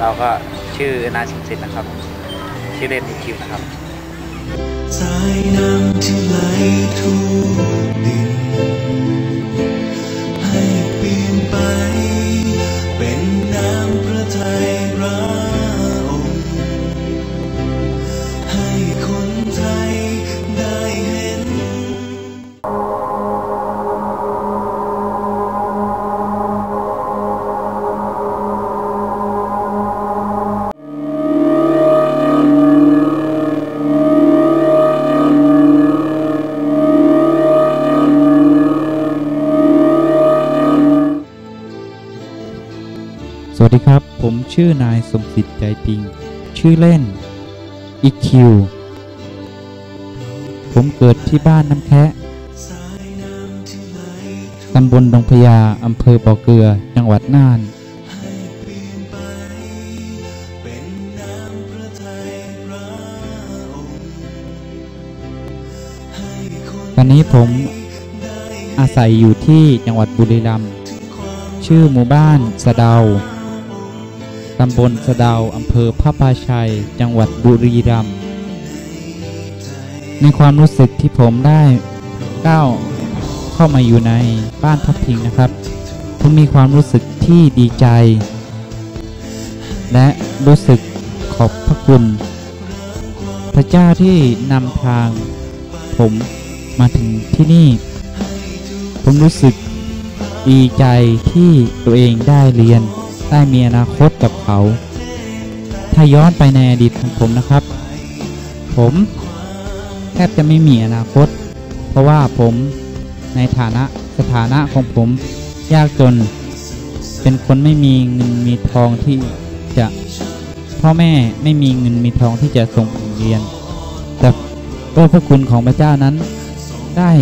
เราก็ชื่อนาชิมศิษย์นะครับ ชื่อเล่นอีคิวนะครับสายน้ำที่ไหลทั่วดินให้เปลี่ยนไป เป็นน้ำพระทัยรัก สวัสดีครับ ผมชื่อนายสมศิษย์ใจปิง ชื่อเล่นอีคิว ผมเกิดที่บ้านน้ำแค่ตำบลดงพญาอำเภอบ่อเกลือ จังหวัดน่าน ตอนนี้ผมอาศัยอยู่ที่จังหวัดบุรีรัมย์ ชื่อหมู่บ้านสะเดา ตำบลสะดาอำเภอพระพาชัย จังหวัดบุรีรัมย์ในความรู้สึกที่ผมได้ก้าวเข้ามาอยู่ในบ้านพักพิงนะครับ ผมมีความรู้สึกที่ดีใจ และรู้สึกขอบพระคุณ พระเจ้าที่นำทาง ผมมาถึงที่นี่ ผมรู้สึกดีใจที่ตัวเองได้เรียน ได้มีอนาคตกับเขา ถ้าย้อนไปในอดีตของผมนะครับ ผมแทบจะไม่มีอนาคต เพราะว่าผมในฐานะสถานะของผมยากจน เป็นคนไม่มีเงินมีทองที่จะพ่อแม่ไม่มีเงินมีทองที่จะส่งผมเรียน แต่ด้วยพระคุณของพระเจ้านั้น ได้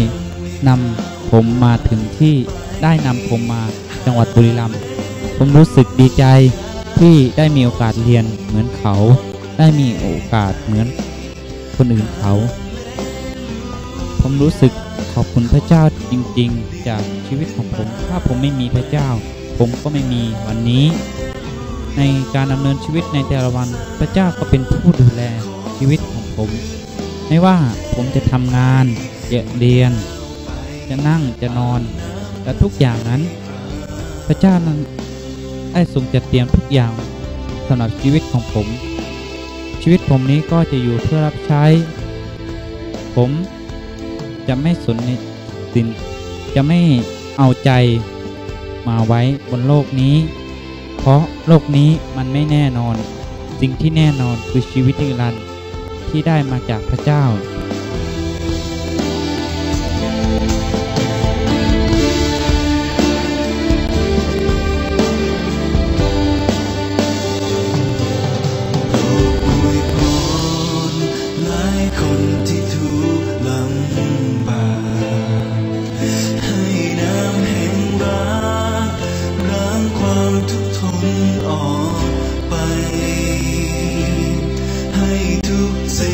นำผมมาถึงที่ได้นำผมมาจังหวัดบุรีรัมย์ ผมรู้สึกดีใจที่ได้มีโอกาสเรียนเหมือนเขา ได้มีโอกาสเหมือนคนอื่นเขา ผมรู้สึกขอบคุณพระเจ้าจริงๆ จากชีวิตของผม ถ้าผมไม่มีพระเจ้า ผมก็ไม่มีวันนี้ ในการดำเนินชีวิตในแต่ละวัน พระเจ้าก็เป็นผู้ดูแลชีวิตของผม ไม่ว่าผมจะทำงานจะเรียน จะนั่งจะนอน และทุกอย่างนั้น พระเจ้านั้น ได้ทรงจัดเตรียมทุกอย่างสำหรับชีวิตของผม ชีวิตผมนี้ก็จะอยู่เพื่อรับใช้ ผมจะไม่สนในสินจะไม่เอาใจมาไว้บนโลกนี้ เพราะโลกนี้มันไม่แน่นอน สิ่งที่แน่นอนคือชีวิตนิรันดร์ที่ได้มาจากพระเจ้า ให้ทุกสิ่ง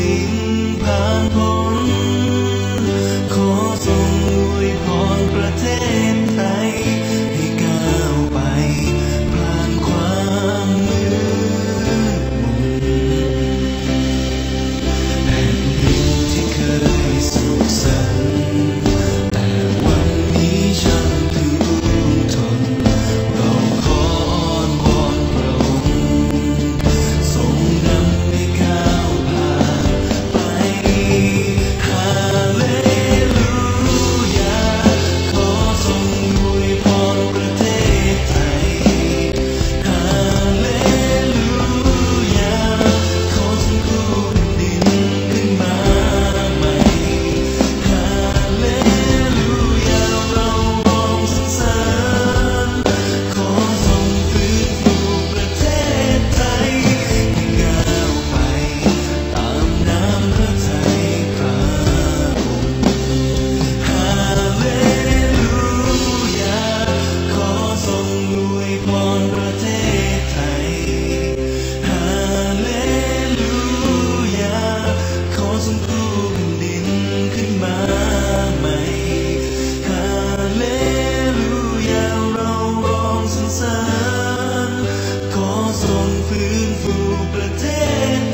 pretend